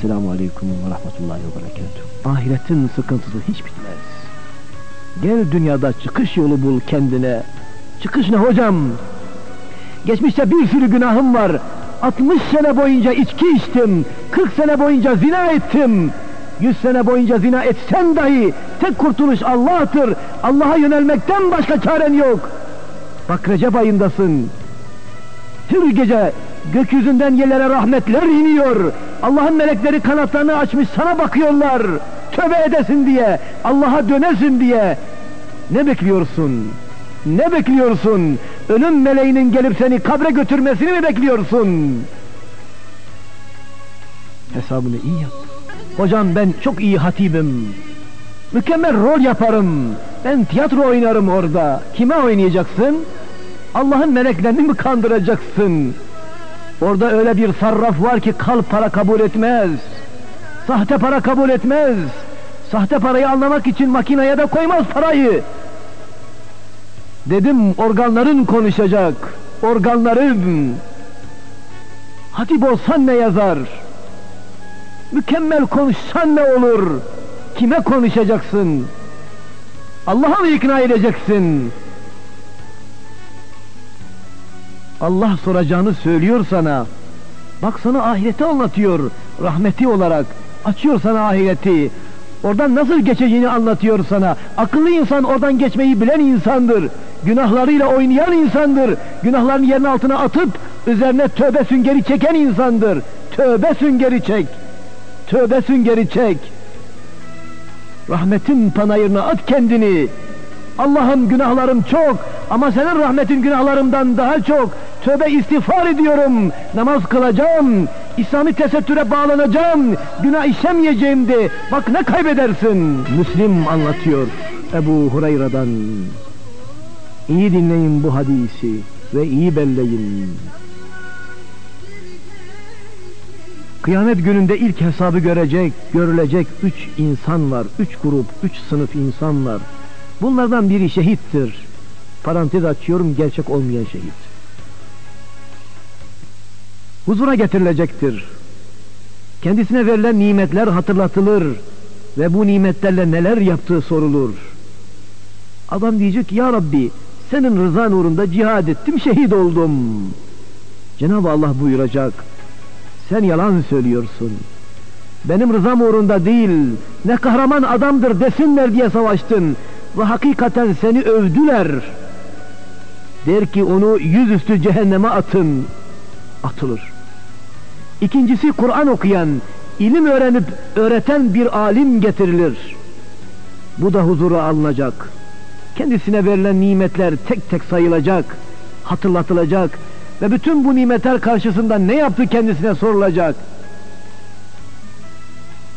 Esselamu Aleyküm ve Rahmetullahi ve Berekatuhu. Ahiretin sıkıntısı hiç bitmez. Gel dünyada çıkış yolu bul kendine. Çıkış ne hocam? Geçmişte bir sürü günahım var. 60 sene boyunca içki içtim. 40 sene boyunca zina ettim. 100 sene boyunca zina etsen dahi tek kurtuluş Allah'tır. Allah'a yönelmekten başka çaren yok. Bak Recep ayındasın. Her gece gökyüzünden yerlere rahmetler iniyor. Allah'ın melekleri kanatlarını açmış sana bakıyorlar. Tövbe edesin diye, Allah'a dönesin diye. Ne bekliyorsun? Ne bekliyorsun? Ölüm meleğinin gelip seni kabre götürmesini mi bekliyorsun? Hesabını iyi yap. Hocam ben çok iyi hatibim. Mükemmel rol yaparım. Ben tiyatro oynarım orada. Kime oynayacaksın? Allah'ın meleklerini mi kandıracaksın? Orada öyle bir sarraf var ki kalp para kabul etmez. Sahte para kabul etmez. Sahte parayı anlamak için makineye de koymaz parayı. Dedim organların konuşacak. Organların. Hatip olsan ne yazar? Mükemmel konuşsan ne olur? Kime konuşacaksın? Allah'a mı ikna edeceksin? Allah soracağını söylüyor sana. Bak sana ahireti anlatıyor. Rahmeti olarak. Açıyor sana ahireti. Oradan nasıl geçeceğini anlatıyor sana. Akıllı insan oradan geçmeyi bilen insandır. Günahlarıyla oynayan insandır. Günahların yerin altına atıp üzerine tövbe süngeri çeken insandır. Tövbe süngeri çek. Tövbe süngeri çek. Rahmetin panayırına at kendini. Allah'ım günahlarım çok ama senin rahmetin günahlarımdan daha çok. Tövbe istiğfar ediyorum. Namaz kılacağım. İslami tesettüre bağlanacağım. Günah işlemeyeceğim de. Bak ne kaybedersin. Müslim anlatıyor Ebu Hureyre'den. İyi dinleyin bu hadisi ve iyi belleyin. Kıyamet gününde ilk hesabı görecek, görülecek üç insan var, üç grup, üç sınıf insan var. Bunlardan biri şehittir. Parantez açıyorum, gerçek olmayan şehit. Huzura getirilecektir. Kendisine verilen nimetler hatırlatılır ve bu nimetlerle neler yaptığı sorulur. Adam diyecek ki, ya Rabbi senin rızan uğrunda cihad ettim, şehit oldum. Cenab-ı Allah buyuracak, sen yalan söylüyorsun. Benim rızam uğrunda değil, ne kahraman adamdır desinler diye savaştın ve hakikaten seni övdüler. Der ki onu yüzüstü cehenneme atın. Atılır. İkincisi Kur'an okuyan, ilim öğrenip öğreten bir alim getirilir. Bu da huzura alınacak. Kendisine verilen nimetler tek tek sayılacak, hatırlatılacak ve bütün bu nimetler karşısında ne yaptı kendisine sorulacak.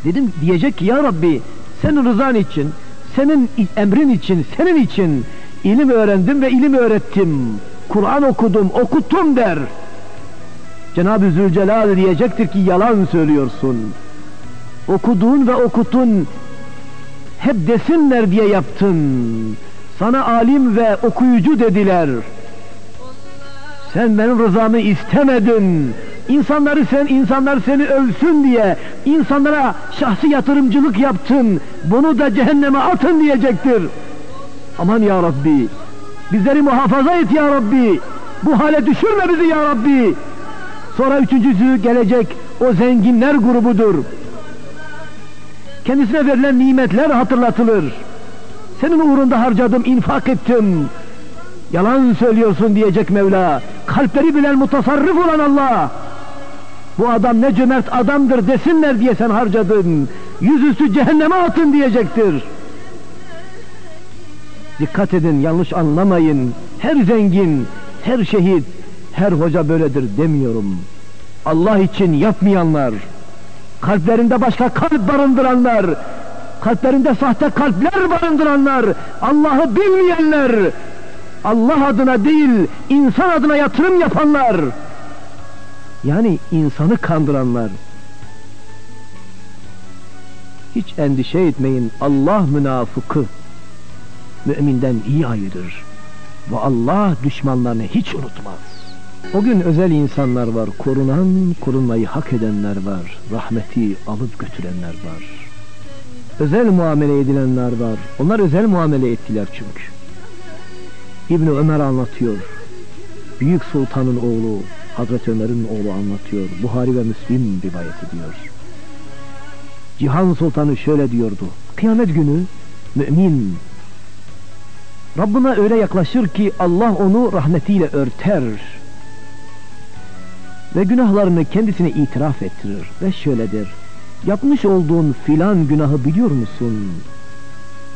Dedim diyecek ki ya Rabbi senin rızan için, senin emrin için, senin için ilim öğrendim ve ilim öğrettim. Kur'an okudum, okuttum der. Cenab-ı Zülcelal diyecektir ki yalan söylüyorsun. Okuduğun ve okutun hep desinler diye yaptın. Sana alim ve okuyucu dediler. Sen benim rızamı istemedin. İnsanları sen, insanlar seni övsün diye insanlara şahsi yatırımcılık yaptın. Bunu da cehenneme atın diyecektir. Aman ya Rabbi. Bizleri muhafaza et ya Rabbi. Bu hale düşürme bizi ya Rabbi. Sonra üçüncüsü gelecek o zenginler grubudur. Kendisine verilen nimetler hatırlatılır. Senin uğrunda harcadım, infak ettim. Yalan söylüyorsun diyecek Mevla. Kalpleri bilen mutasarrif olan Allah. Bu adam ne cömert adamdır desinler diye sen harcadın. Yüzüstü cehenneme atın diyecektir. Dikkat edin yanlış anlamayın. Her zengin, her şehit, her hoca böyledir demiyorum. Allah için yapmayanlar, kalplerinde başka kalp barındıranlar, kalplerinde sahte kalpler barındıranlar, Allah'ı bilmeyenler, Allah adına değil, insan adına yatırım yapanlar, yani insanı kandıranlar. Hiç endişe etmeyin, Allah münafıkı müminden iyi ayırır ve Allah düşmanlarını hiç unutmaz. O gün özel insanlar var, korunan, korunmayı hak edenler var, rahmeti alıp götürenler var. Özel muamele edilenler var, onlar özel muamele ettiler çünkü. İbni Ömer anlatıyor, Büyük Sultan'ın oğlu, Hazreti Ömer'in oğlu anlatıyor, Buhari ve Müslim rivayet ediyor. Cihan Sultanı şöyle diyordu, kıyamet günü mümin, Rabbına öyle yaklaşır ki Allah onu rahmetiyle örter ve günahlarını kendisine itiraf ettirir ve şöyle der. Yapmış olduğun filan günahı biliyor musun?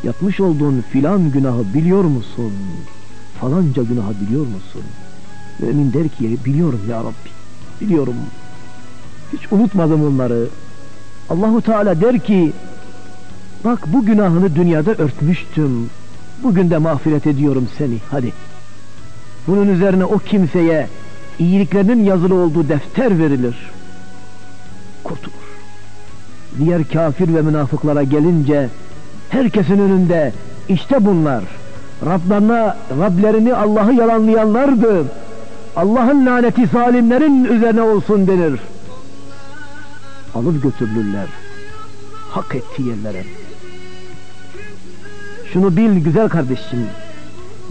Yapmış olduğun filan günahı biliyor musun? Falanca günahı biliyor musun? Mümin der ki biliyorum ya Rabbi. Biliyorum. Hiç unutmadım onları. Allahu Teala der ki bak bu günahını dünyada örtmüştüm. Bugün de mağfiret ediyorum seni. Hadi. Bunun üzerine o kimseye iyiliklerinin yazılı olduğu defter verilir. Kurtulur. Diğer kafir ve münafıklara gelince herkesin önünde işte bunlar. Rablarına, Rablerini Allah'ı yalanlayanlardı. Allah'ın laneti zalimlerin üzerine olsun denir. Alıp götürülürler. Hak ettiği yerlere. Şunu bil güzel kardeşim.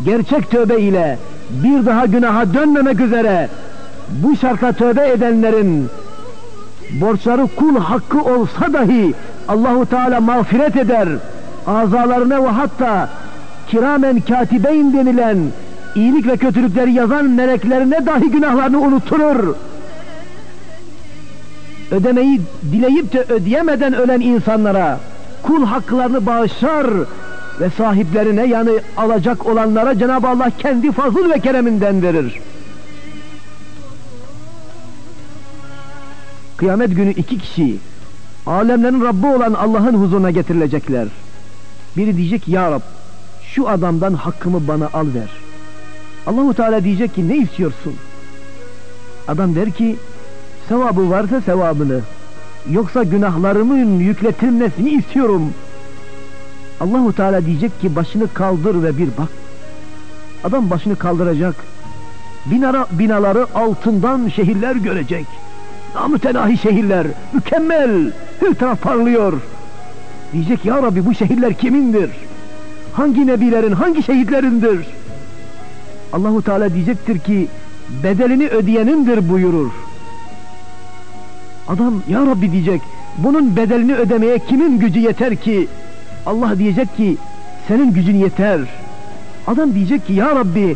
Gerçek tövbe ile bir daha günaha dönmemek üzere bu şarta tövbe edenlerin borçları kul hakkı olsa dahi Allahu Teala mağfiret eder. Azalarına ve hatta kiramen katibeyn denilen iyilik ve kötülükleri yazan meleklerine dahi günahlarını unuturur. Ödemeyi dileyip de ödeyemeden ölen insanlara kul haklarını bağışlar ve sahiplerine yani alacak olanlara Cenab-ı Allah kendi fazıl ve kereminden verir. Kıyamet günü iki kişi alemlerin Rabbi olan Allah'ın huzuruna getirilecekler. Biri diyecek ya Rab şu adamdan hakkımı bana al ver. Allahu Teala diyecek ki ne istiyorsun? Adam der ki sevabı varsa sevabını yoksa günahlarımın yükletilmesini istiyorum.'' Allahu Teala diyecek ki başını kaldır ve bir bak. Adam başını kaldıracak. Binara, binaları altından şehirler görecek. Namütenahi şehirler, mükemmel, her taraf parlıyor. Diyecek ya Rabbi bu şehirler kimindir? Hangi nebilerin, hangi şehitlerindir? Allahu Teala diyecektir ki bedelini ödeyenindir buyurur. Adam ya Rabbi diyecek bunun bedelini ödemeye kimin gücü yeter ki? Allah diyecek ki senin gücün yeter. Adam diyecek ki ya Rabbi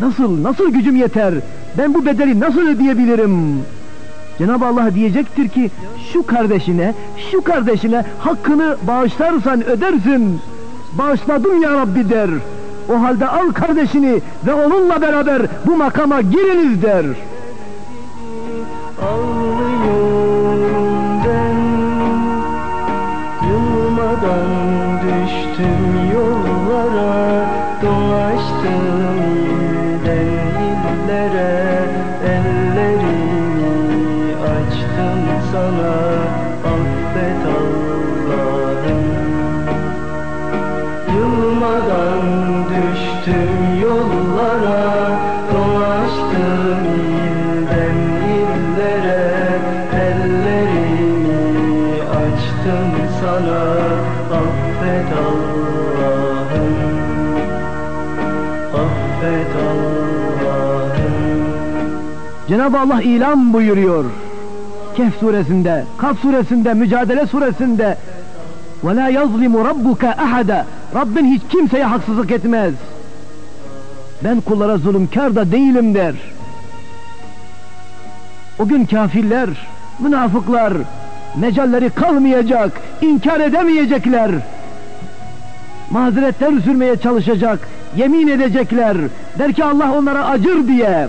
nasıl nasıl gücüm yeter? Ben bu bedeli nasıl ödeyebilirim? Cenab-ı Allah diyecektir ki şu kardeşine, şu kardeşine hakkını bağışlarsan ödersin. Bağışladım ya Rabbi der. O halde al kardeşini ve onunla beraber bu makama giriniz der. Ağlıyorum Cenab-ı Allah ilan buyuruyor Kehf suresinde, Kaf suresinde, Mücadele suresinde وَلَا يَظْلِمُ رَبُّكَ أَحَدًا Rabbin hiç kimseye haksızlık etmez. Ben kullara zulümkar da değilim der. O gün kafirler, münafıklar, mecalleri kalmayacak, inkar edemeyecekler. Mazeretler sürmeye çalışacak, yemin edecekler. Der ki Allah onlara acır diye.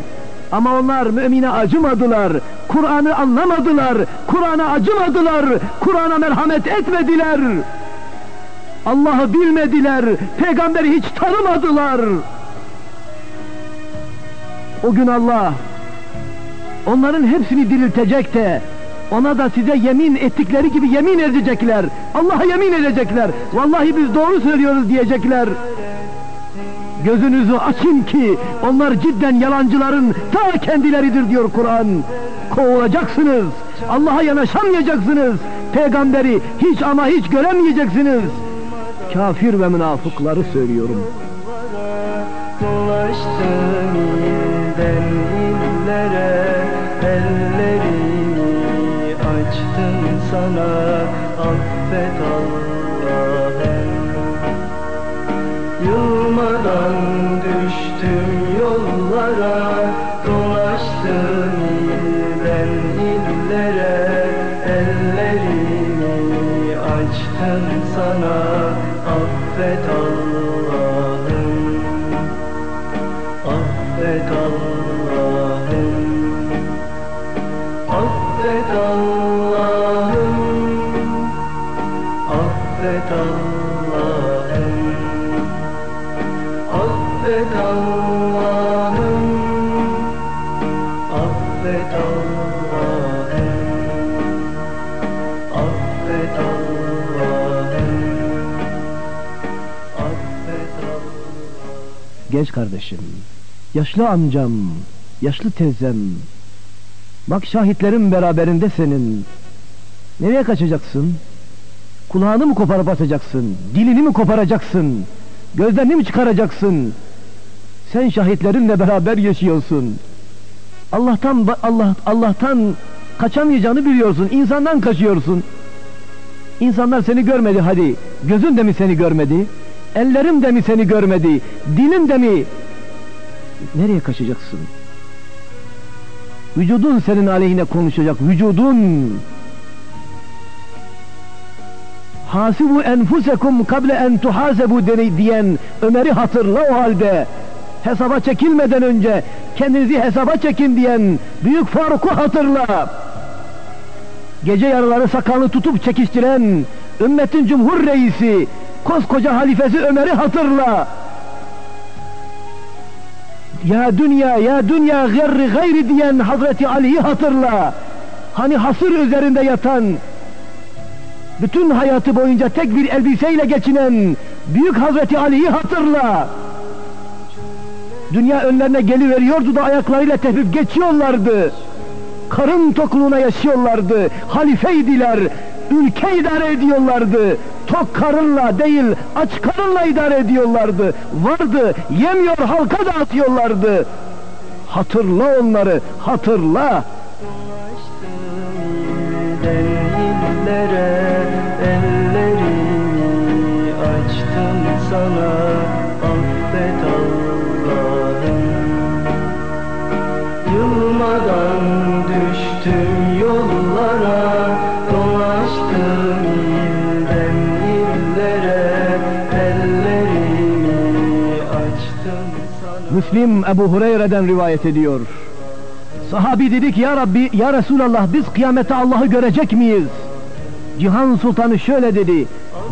Ama onlar mümine acımadılar, Kur'an'ı anlamadılar, Kur'an'a acımadılar, Kur'an'a merhamet etmediler. Allah'ı bilmediler, peygamberi hiç tanımadılar. O gün Allah onların hepsini diriltecek de ona da size yemin ettikleri gibi yemin edecekler. Allah'a yemin edecekler. Vallahi biz doğru söylüyoruz diyecekler. Gözünüzü açın ki onlar cidden yalancıların ta kendileridir diyor Kur'an. Kovulacaksınız. Allah'a yanaşamayacaksınız. Peygamberi hiç ama hiç göremeyeceksiniz. Kafir ve münafıkları söylüyorum. Dolaştım ilden illere Ellerimi açtım sana Affet Allah'ım tüm yollara Dolaştın ilden illere Ellerini açtın sana. Affet Genç kardeşim, yaşlı amcam, yaşlı teyzem, bak şahitlerin beraberinde senin. Nereye kaçacaksın? Kulağını mı koparıp atacaksın? Dilini mi koparacaksın? Gözlerini mi çıkaracaksın? Sen şahitlerinle beraber yaşıyorsun. Allah'tan Allah Allah'tan kaçamayacağını biliyorsun. İnsandan kaçıyorsun. İnsanlar seni görmedi hadi. Gözün de mi seni görmedi? Ellerim de mi seni görmedi? Dilin de mi? Nereye kaçacaksın? Vücudun senin aleyhine konuşacak. Vücudun. Hasibu enfusekum kable en tuhasebu diyen Ömer'i hatırla o halde. Hesaba çekilmeden önce kendinizi hesaba çekin diyen Büyük Faruk'u hatırla. Gece yarıları sakalını tutup çekiştiren ümmetin cumhur reisi koskoca halifesi Ömer'i hatırla. Ya dünya ya dünya gayri gayri diyen Hazreti Ali'yi hatırla. Hani hasır üzerinde yatan bütün hayatı boyunca tek bir elbiseyle geçinen büyük Hazreti Ali'yi hatırla. Dünya önlerine geliveriyordu da ayaklarıyla tepip geçiyorlardı. Karın tokluğuna yaşıyorlardı. Halifeydiler. Ülke idare ediyorlardı. Tok karınla değil aç karınla idare ediyorlardı. Vardı yemiyor halka dağıtıyorlardı. Hatırla onları hatırla. ellerimi açtım sana Müslim Ebu Hureyre'den rivayet ediyor. Sahabi dedi ki ya Rabbi ya Resulallah biz kıyamette Allah'ı görecek miyiz? Cihan Sultanı şöyle dedi.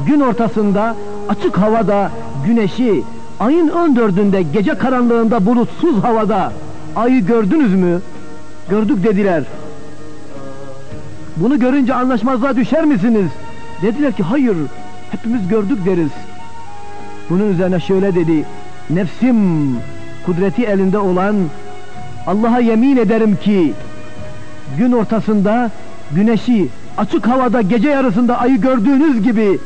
Gün ortasında açık havada güneşi ayın 14'ünde gece karanlığında bulutsuz havada ayı gördünüz mü? Gördük dediler. Bunu görünce anlaşmazlığa düşer misiniz? Dediler ki hayır hepimiz gördük deriz. Bunun üzerine şöyle dedi. Nefsim kudreti elinde olan Allah'a yemin ederim ki gün ortasında güneşi açık havada gece yarısında ayı gördüğünüz gibi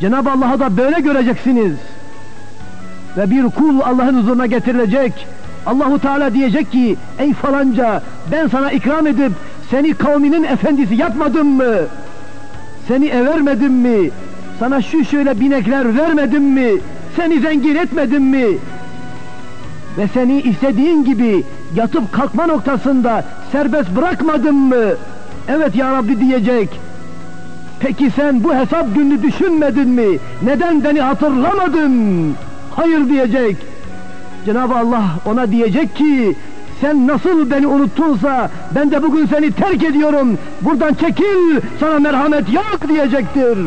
Cenab-ı Allah'ı da böyle göreceksiniz. Ve bir kul Allah'ın huzuruna getirilecek. Allahu Teala diyecek ki ey falanca ben sana ikram edip seni kavminin efendisi yapmadım mı? Seni evermedim mi? Sana şu şöyle binekler vermedim mi? Seni zengin etmedim mi? Ve seni istediğin gibi yatıp kalkma noktasında serbest bırakmadım mı? Evet ya Rabbi diyecek. Peki sen bu hesap gününü düşünmedin mi? Neden beni hatırlamadın? Hayır diyecek. Cenab-ı Allah ona diyecek ki sen nasıl beni unuttunsa ben de bugün seni terk ediyorum. Buradan çekil sana merhamet yok diyecektir.